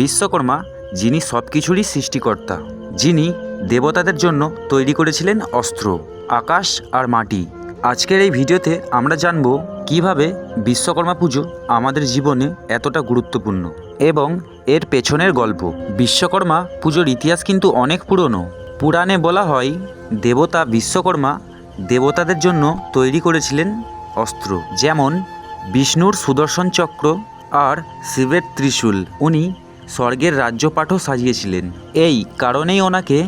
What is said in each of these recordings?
বিশ্বকর্মা, যিনি সব কিছুরই সৃষ্টিকর্তা, যিনি দেবতাদের জন্য তৈরি করেছিলেন অস্ত্র, আকাশ আর মাটি। আজকের এই ভিডিওতে আমরা জানব কীভাবে বিশ্বকর্মা পুজো আমাদের জীবনে এতটা গুরুত্বপূর্ণ এবং এর পেছনের গল্প। বিশ্বকর্মা পুজোর ইতিহাস কিন্তু অনেক পুরনো। পুরাণে বলা হয়, দেবতা বিশ্বকর্মা দেবতাদের জন্য তৈরি করেছিলেন অস্ত্র, যেমন বিষ্ণুর সুদর্শন চক্র আর শিবের ত্রিশূল। উনি স্বর্গের রাজ্যপাঠও সাজিয়েছিলেন। এই কারণেই ওনাকে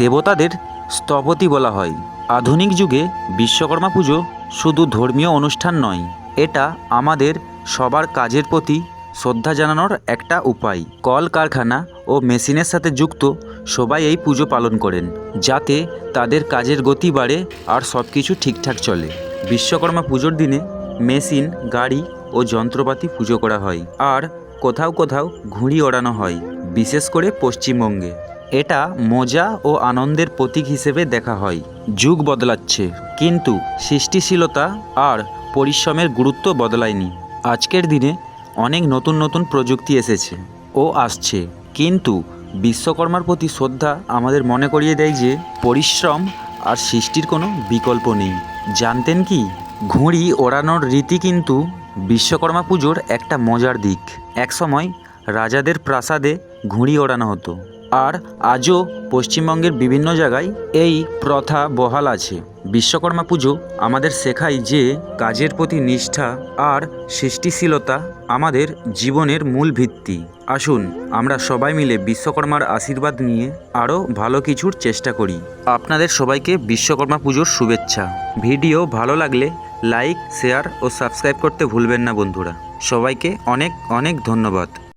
দেবতাদের স্থপতি বলা হয়। আধুনিক যুগে বিশ্বকর্মা পুজো শুধু ধর্মীয় অনুষ্ঠান নয়, এটা আমাদের সবার কাজের প্রতি শ্রদ্ধা জানানোর একটা উপায়। কল কারখানা ও মেশিনের সাথে যুক্ত সবাই এই পুজো পালন করেন, যাতে তাদের কাজের গতি বাড়ে আর সব কিছু ঠিকঠাক চলে। বিশ্বকর্মা পুজোর দিনে মেশিন, গাড়ি ও যন্ত্রপাতি পুজো করা হয়। আর কোথাও কোথাও ঘুড়ি ওড়ানো হয়, বিশেষ করে পশ্চিমবঙ্গে। এটা মজা ও আনন্দের প্রতীক হিসেবে দেখা হয়। যুগ বদলাচ্ছে, কিন্তু সৃষ্টিশীলতা আর পরিশ্রমের গুরুত্ব বদলায়নি। আজকের দিনে অনেক নতুন নতুন প্রযুক্তি এসেছে ও আসছে, কিন্তু বিশ্বকর্মার প্রতি শ্রদ্ধা আমাদের মনে করিয়ে দেয় যে পরিশ্রম আর সৃষ্টির কোনো বিকল্প নেই। জানতেন কি? ঘুড়ি ওড়ানোর রীতি কিন্তু বিশ্বকর্মা পুজোর একটা মজার দিক। একসময় রাজাদের প্রাসাদে ঘুড়ি ওড়ানো হতো। আর আজও পশ্চিমবঙ্গের বিভিন্ন জায়গায় এই প্রথা বহাল আছে। বিশ্বকর্মা পুজো আমাদের শেখায় যে কাজের প্রতি নিষ্ঠা আর সৃষ্টিশীলতা আমাদের জীবনের মূল ভিত্তি। আসুন, আমরা সবাই মিলে বিশ্বকর্মার আশীর্বাদ নিয়ে আরও ভালো কিছুর চেষ্টা করি। আপনাদের সবাইকে বিশ্বকর্মা পুজোর শুভেচ্ছা। ভিডিও ভালো লাগলে লাইক শেয়ার ও সাবস্ক্রাইব করতে ভুলবেন না বন্ধুরা। সবাইকে অনেক অনেক ধন্যবাদ।